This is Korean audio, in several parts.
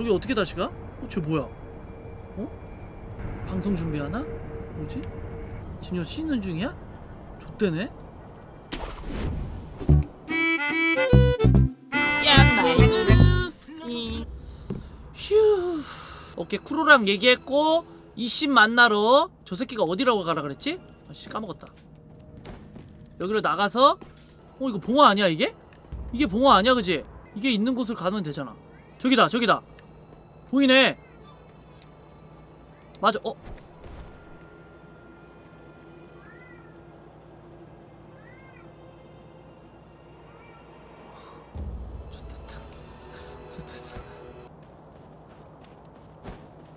저기 어떻게 다시 가? 어, 쟤 뭐야? 어? 방송 준비하나? 뭐지? 진여 씻는 중이야? 좆대네? 휴. 오케이 쿠로랑 얘기했고 이신 만나러 저 새끼가 어디라고 가라 그랬지? 아씨 까먹었다. 여기로 나가서 어 이거 봉화 아니야 이게? 이게 봉화 아니야 그지? 이게 있는 곳을 가면 되잖아. 저기다 저기다. 보이네. 맞아. 어.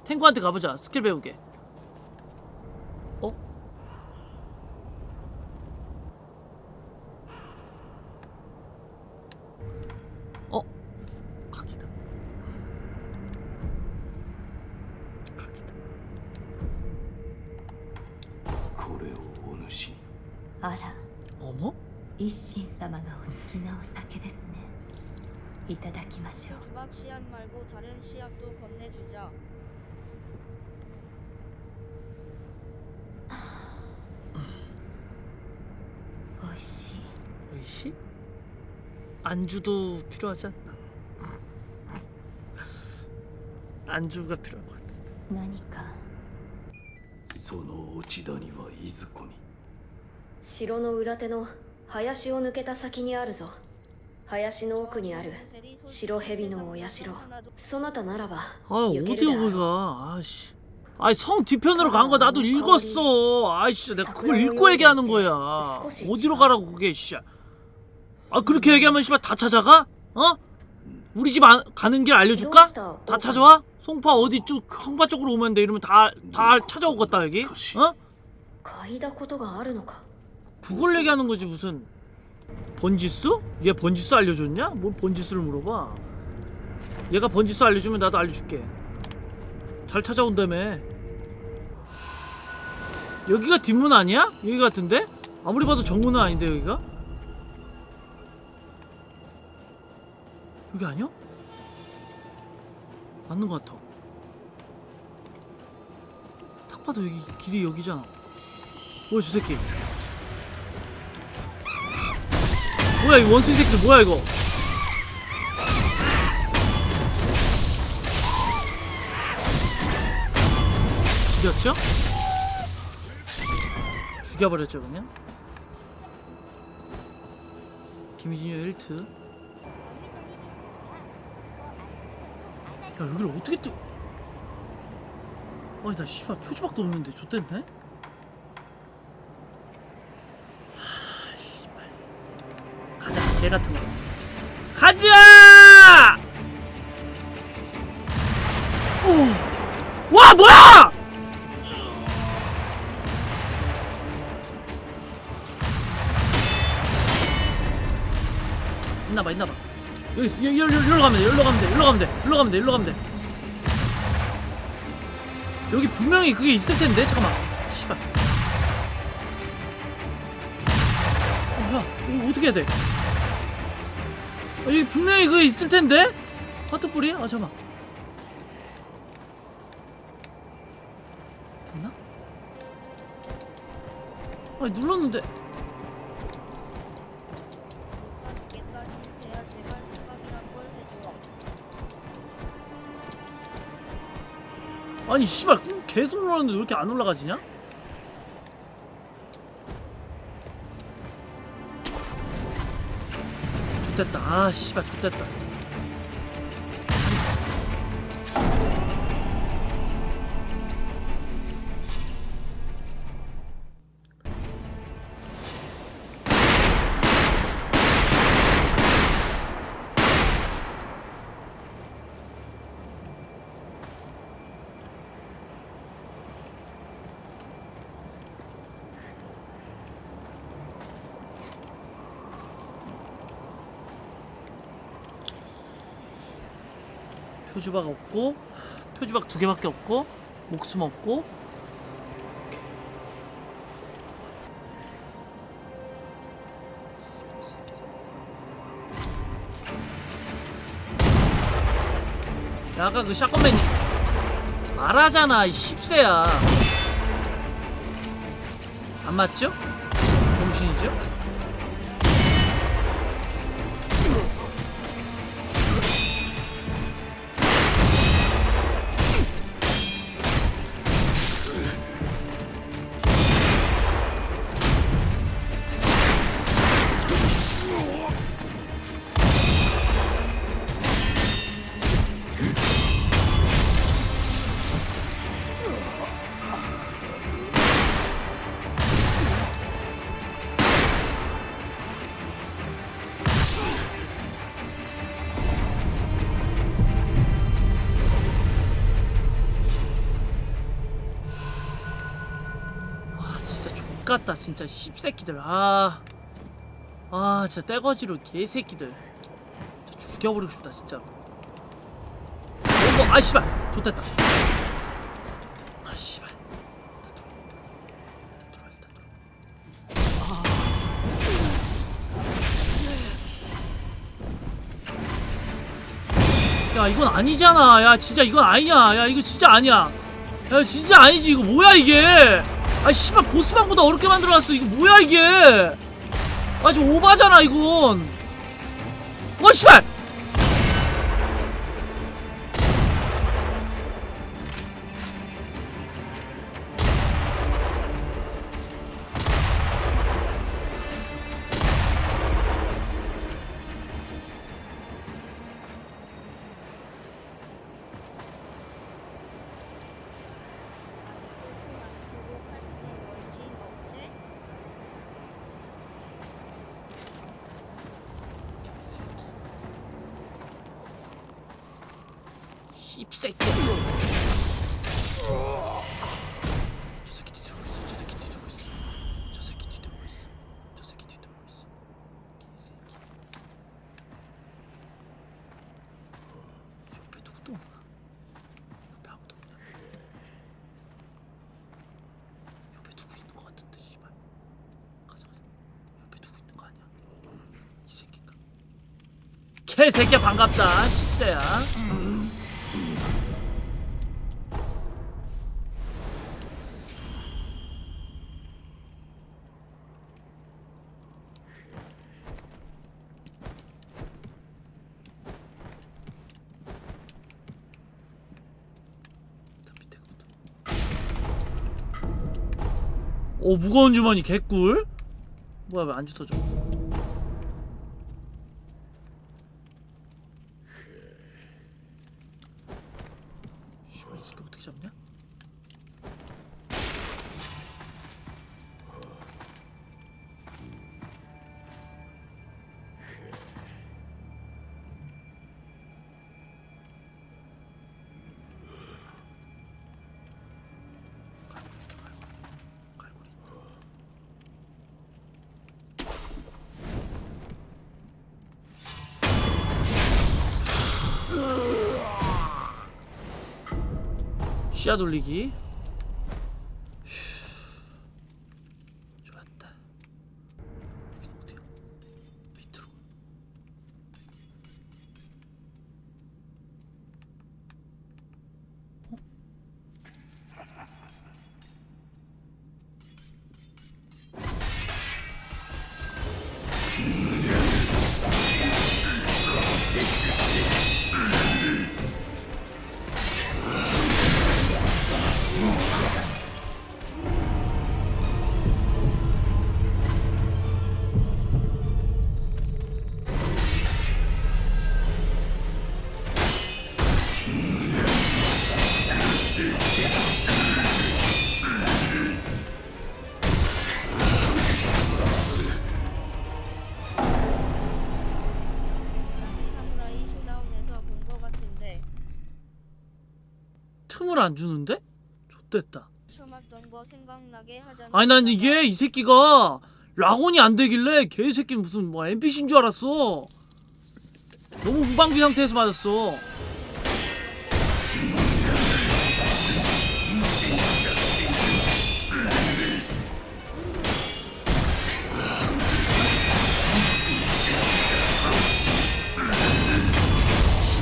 탱구한테 가보자. 스킬 배우게. 어? 어? きなお酒ですねいただきましょう 주박 씨앗 말고 다른 씨앗도 건네주자. おいしい 의시? 안주도 필요하지 않나? 안주가 필요한 것 같아. 何かその落ち谷はいずこに城の裏手の 林を抜けた先にあるぞ林の奥にある白蛇のお社そなたならば 아 行け 어디야 るだろう 거기가? 아씨. 아이 성 뒤편으로 간 거 나도 읽었어. 아이씨 내가 그걸 읽고 얘기하는 거야. 어디로 가라고 그게 씨. 아 그렇게 얘기하면 씨발 다 찾아가? 어? 우리 집 안, 가는 길 알려줄까? 다 찾아와? 송파 어디 쪽 송파 쪽으로 오면 돼 이러면 다 다 찾아오겠다 여기. 어? 嗅いだことがあるのか 그걸 얘기하는 거지 무슨 번지수? 얘 번지수 알려줬냐? 뭘 번지수를 물어봐 얘가 번지수 알려주면 나도 알려줄게 잘 찾아온다며 여기가 뒷문 아니야? 여기 같은데? 아무리 봐도 정문은 아닌데 여기가? 여기 아니야? 맞는 것 같아 딱 봐도 여기 길이 여기잖아 뭐야 저 새끼 뭐야 이 원숭이 새끼들 뭐야 이거 죽였죠? 죽여버렸죠 그냥 김희진이 1트 야 여기를 어떻게 또 아니 나 씨발 표지박도 없는데 좆됐네? 하 씨발 가자 개 같은 거. 가자! 오 와 뭐야! 있나봐 있나봐. 여기 있어. 여기 여기 여기로 가면 돼 여기로 가면 돼 여기로 가면 돼 여기로 가면 돼 여기로 가면 돼. 여기 분명히 그게 있을 텐데 잠깐만. 씨발. 어, 뭐야? 이거 어떻게 해야 돼? 아, 여기 분명히 그게 있을 텐데 하트뿌리 아 잠깐만 됐나 아니 눌렀는데. 아니 씨발 계속 눌렀는데 왜 이렇게 안 올라가지냐? 좋됐다. 아 씨발 좋됐다 표주박 없고 표주박 두 개밖에 없고 목숨 없고 야, 아까 그 샷건맨 말하잖아 이 10세야 안 맞죠? 정신이죠? 같다 진짜 씹새끼들. 아... 아 진짜 떼거지로 개새끼들. 진짜 죽여버리고 싶다 진짜 어, 아 씨발. 좋됐다. 아 씨발. 일단 들어와 일단 들어와 일단 들어와 아. 야 이건 아니잖아. 야 진짜 이건 아니야. 야 이거 진짜 아니야. 야 진짜 아니지. 이거 뭐야 이게 아 씨발 보스방보다 어렵게 만들어놨어. 이거 뭐야 이게? 아좀 오바잖아 이건. 와 씨발 씹새끼야 저 새끼 뒤돌고 있어 저 새끼 뒤돌고 있어. 저 새끼 뒤돌고 있어. 저 새끼 뒤돌고 있어. 개새끼. 옆에 누구도 없나? 옆에 아무도 없냐? 옆에 누구 있는 거 같은데 씨발. 가자 가자. 옆에 누구 있는 거 아니야? 이 새끼가? 개새끼야 반갑다 십대야. 일 오 무거운 주머니 개꿀. 뭐야 왜 안 주워져 시야 돌리기 안 주는데? 좋됐다. 하잖아. 아니 난 이게 이 새끼가 락온이 안 되길래 개새끼 무슨 뭐 NPC인 줄 알았어. 너무 무방비 상태에서 맞았어.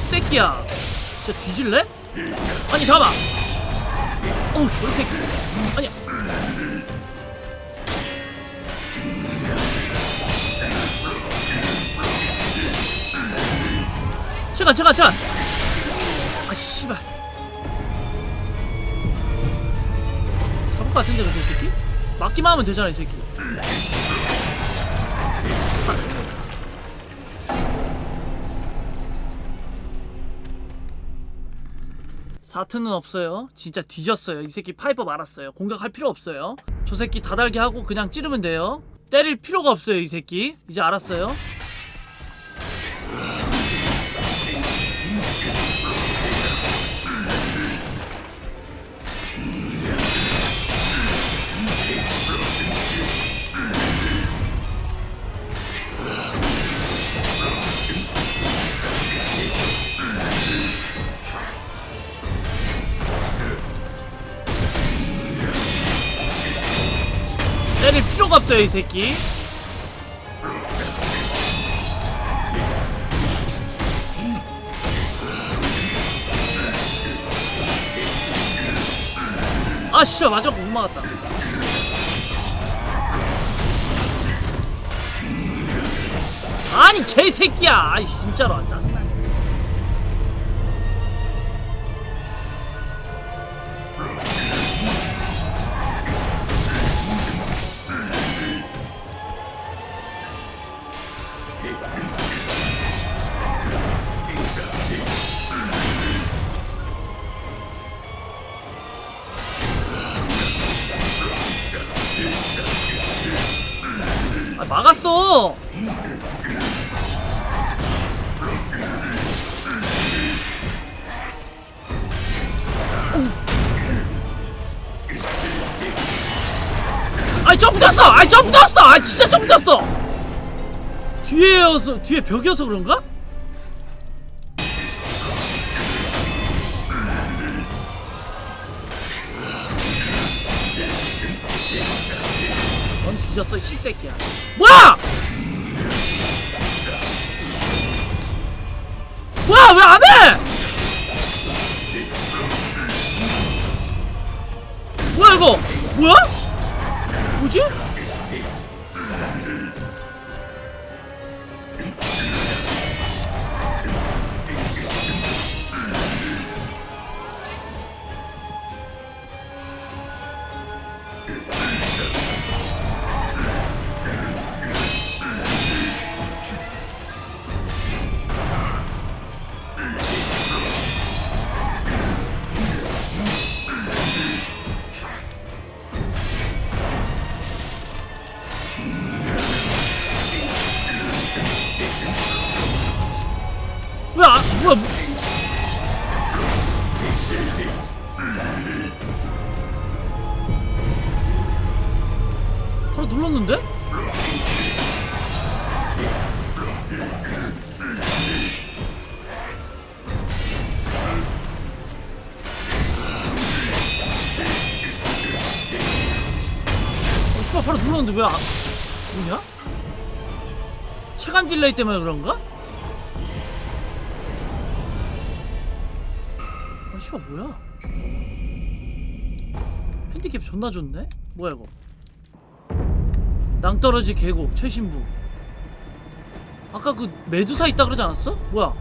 새끼야. 진짜 뒤질래? 아니 잠깐만 어우 개새끼. 아니야. 잠깐 잠깐 잠깐. 아 씨발. 잡을 것 같은데 근데 이 새끼? 맞기만 하면 되잖아 이 새끼 사트는 없어요. 진짜 뒤졌어요. 이 새끼 파이퍼 말았어요. 공격할 필요 없어요. 저 새끼 다달게 하고 그냥 찌르면 돼요. 때릴 필요가 없어요, 이 새끼. 이제 알았어요. 없어요, 이 새끼. 아, 씨, 마지막 못 막았다. 아니, 개새끼야. 아이, 진짜로 안 짜증나. 아 진짜 점프 뛰었어! 뒤에여서 뒤에 벽이어서 그런가? 넌 뒤졌어 이 씹새끼야 뭐야! 뭐야 왜 안 해! 뭐야 이거 뭐야? 뭐지? 바로 눌렀는데? 어, 씨발 바로 눌렀는데 왜 안, 뭐냐? 체간 딜레이 때문에 그런가? 아 씨발 뭐야 핸디캡 존나 좋네? 뭐야 이거 낭떠러지 계곡 최신부. 아까 그 메두사 있다 그러지 않았어? 뭐야?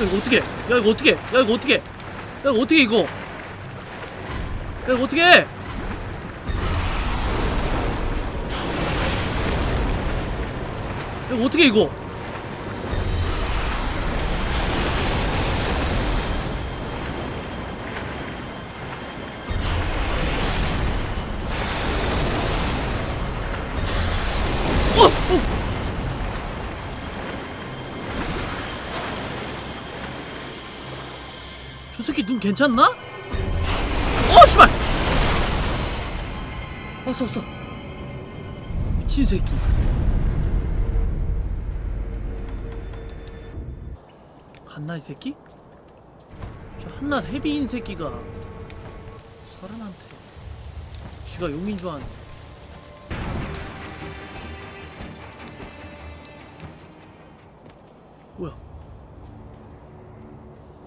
야 이거 어떻게 야 이거 어떻게 야 이거 어떻게 야 이거 어떻게 이거? 야 이거 어떻게 이거 어떻게 이거? 어! 어! 저 새끼 눈 괜찮나? 어 씨발! 왔어 왔어 미친 새끼 갔나 이 새끼? 저 한낱 헤비인 새끼가 서른한테 지가 용인 줄 아네 뭐야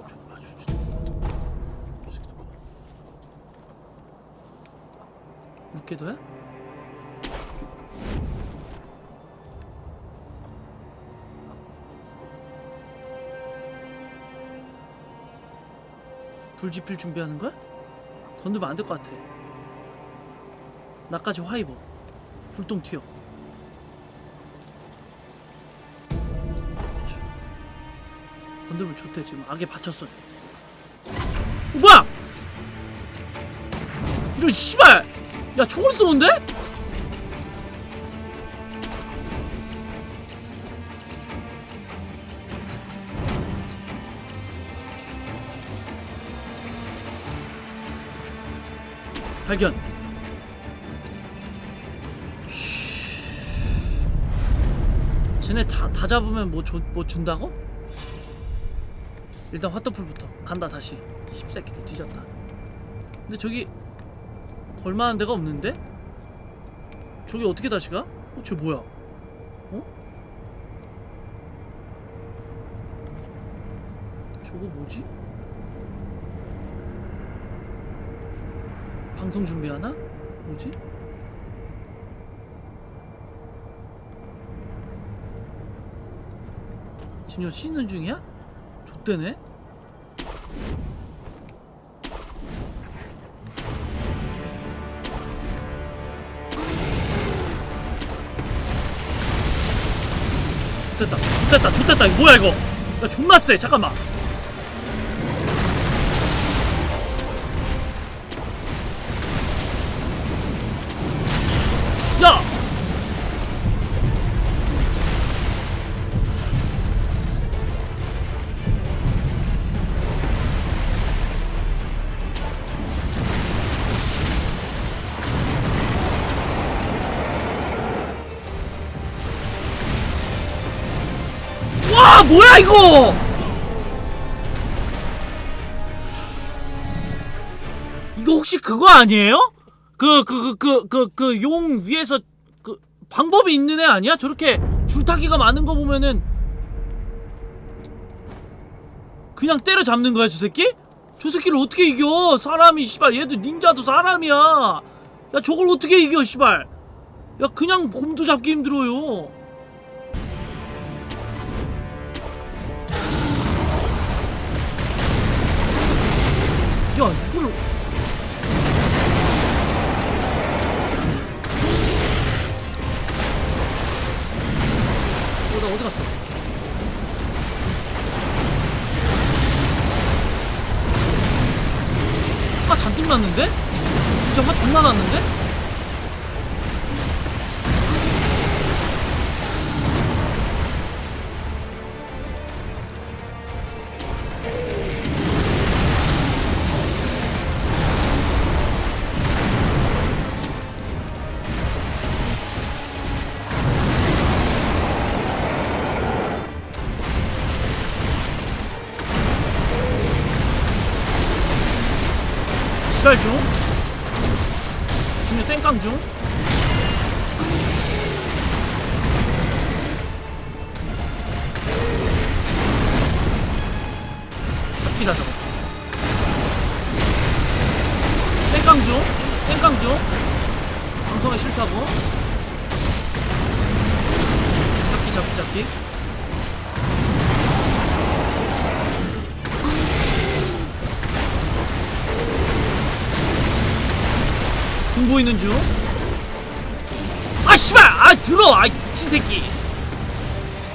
저, 아, 육개도야? 불 지필 준비하는 거야? 건들면 안 될 것 같아. 나까지 화 입어. 불똥 튀어. 건들면 좋대 지금 악에 받쳤어. 어, 뭐야? 이런 씨발! 야 총을 쏘는데? 발견. 쟤네 다, 다 잡으면 뭐, 줘, 뭐 준다고? 일단 화터풀부터 간다 다시 십새끼들 뒤졌다 근데 저기 걸만한 데가 없는데? 저기 어떻게 다시 가? 어? 쟤 뭐야? 어? 저거 뭐지? 방송 준비하나? 뭐지? 지금 씻는 중이야? 좆대네? 좆됐다 좆됐다 좆됐다 이거 뭐야 이거 야 존나 쎄 잠깐만 이거 이거 혹시 그거 아니에요? 그 그 그 그 그 용 위에서 그 방법이 있는 애 아니야? 저렇게 줄타기가 많은 거 보면은 그냥 때려잡는 거야 저 새끼? 저 새끼를 어떻게 이겨 사람이 씨발 얘도 닌자도 사람이야 야 저걸 어떻게 이겨 씨발 야 그냥 곰도 잡기 힘들어요 야 이걸 어, 나 어디 갔어? 화 잔뜩 났는데? 진짜 화 존나 났는데? 잡기 등 보이는 중. 아 씨발! 아 들어! 아 미친 새끼.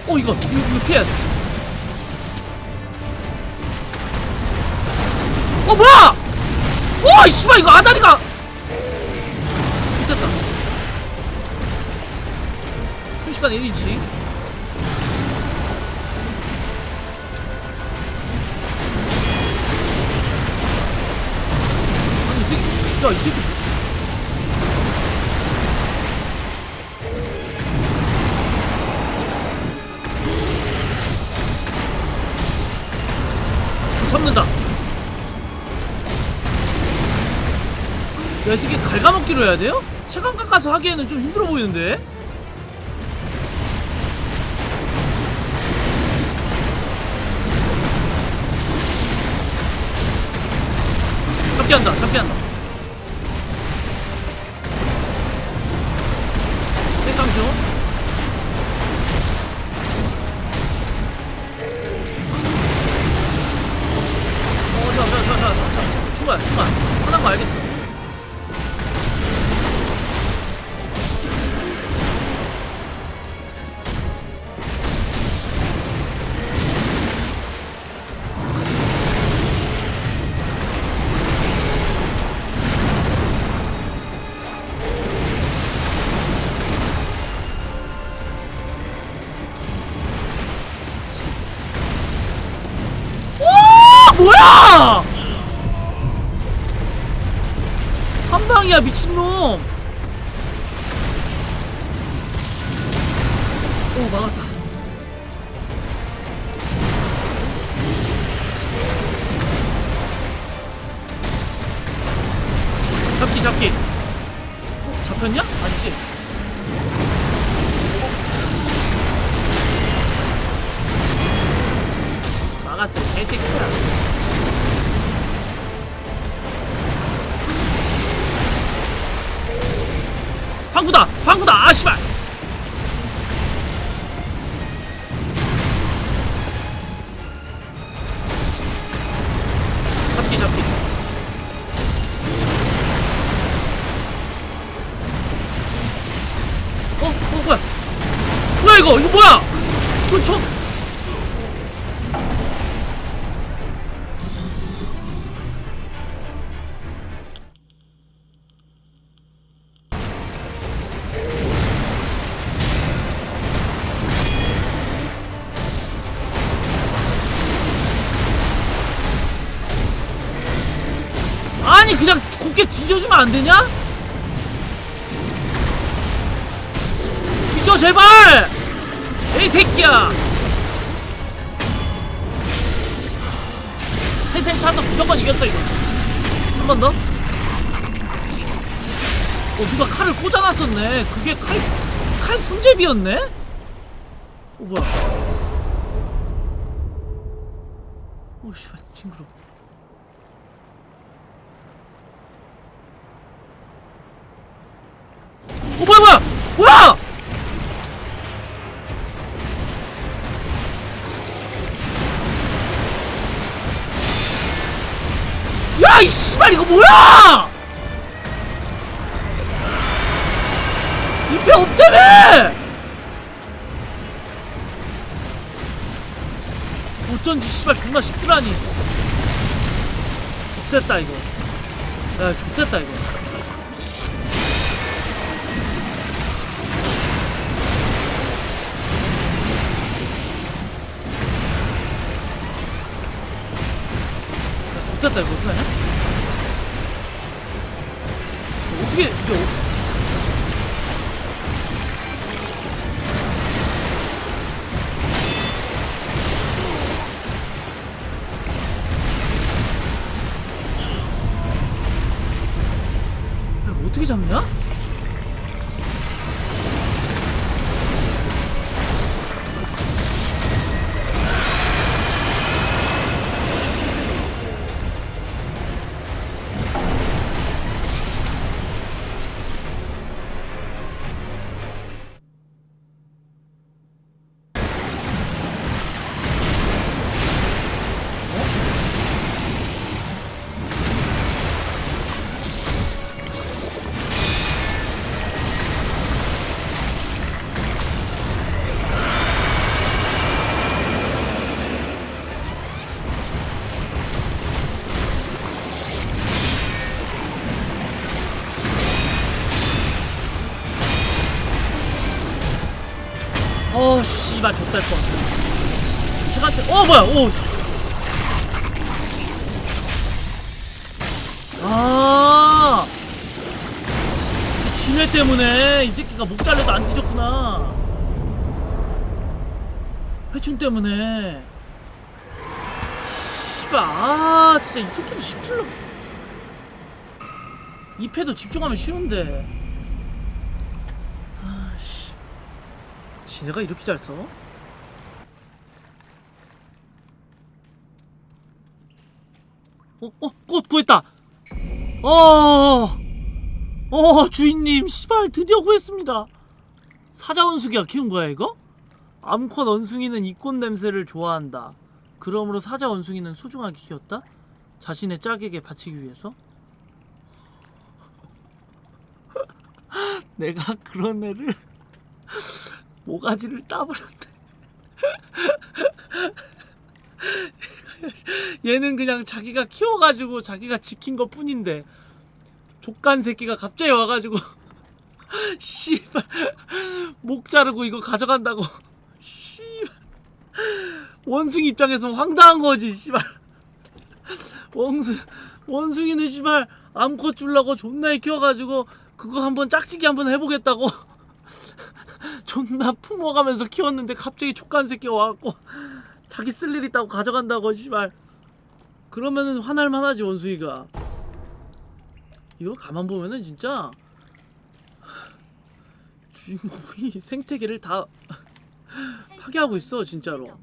어 이거 이거, 이거 피해야 돼. 어 뭐야? 어 씨발 이거 아다리가. 됐다. 순식간 1인치. 야이 새끼. 참는다. 야, 이 새끼 갉아먹기로 해야 돼요? 체감 깎아서 하기에는 좀 힘들어 보이는데? 잡기 한다, 잡기 한다. 뭐야? 한 방이야 미친놈. 오 막았다 안 되냐? 뒤져 제발! 에이 새끼야! 회생 타서 무조건 이겼어 이거 한 번 더? 어 누가 칼을 꽂아놨었네 그게 칼, 칼 손잡이였네? 어 뭐야 오 씨발 징그러 어 뭐야 뭐야! 뭐야! 야 이 씨발 이거 뭐야! 이패 없다며! 어쩐지 씨발 존나 쉽더라니. X됐다 이거. 야 X됐다 이거 X됐다 이거 어떡하냐 어떻게. 야, 어 씨발 좆될 뻔 시간째 어 뭐야. 오 씨. 아. 진해 때문에 이 새끼가 목 잘려도 안 뒤졌구나. 회춘 때문에. 씨발 아 진짜 이 새끼는 십틀로 이 패도 집중하면 쉬운데. 아씨. 지네가 이렇게 잘 써? 어? 어? 꽃 구했다! 어! 어 주인님 시발 드디어 구했습니다 사자 원숭이가 키운 거야 이거? 암컷 원숭이는 이 꽃 냄새를 좋아한다 그러므로 사자 원숭이는 소중하게 키웠다? 자신의 짝에게 바치기 위해서? 내가 그런 애를 모가지를 따버렸네 얘는 그냥 자기가 키워가지고 자기가 지킨 것 뿐인데 족간 새끼가 갑자기 와가지고 씨발 목 자르고 이거 가져간다고. 씨발. 원숭이 입장에서 황당한 거지 씨발. 원숭 원숭이는 씨발 암컷 줄라고 존나 키워가지고 그거 한번 짝짓기 한번 해보겠다고. 존나 품어가면서 키웠는데 갑자기 족간 새끼가 와갖고 자기 쓸 일 있다고 가져간다고 씨발. 그러면은 화날만 하지 원숭이가. 이거 가만 보면은 진짜 주인공이 생태계를 다 파괴하고 있어 진짜로?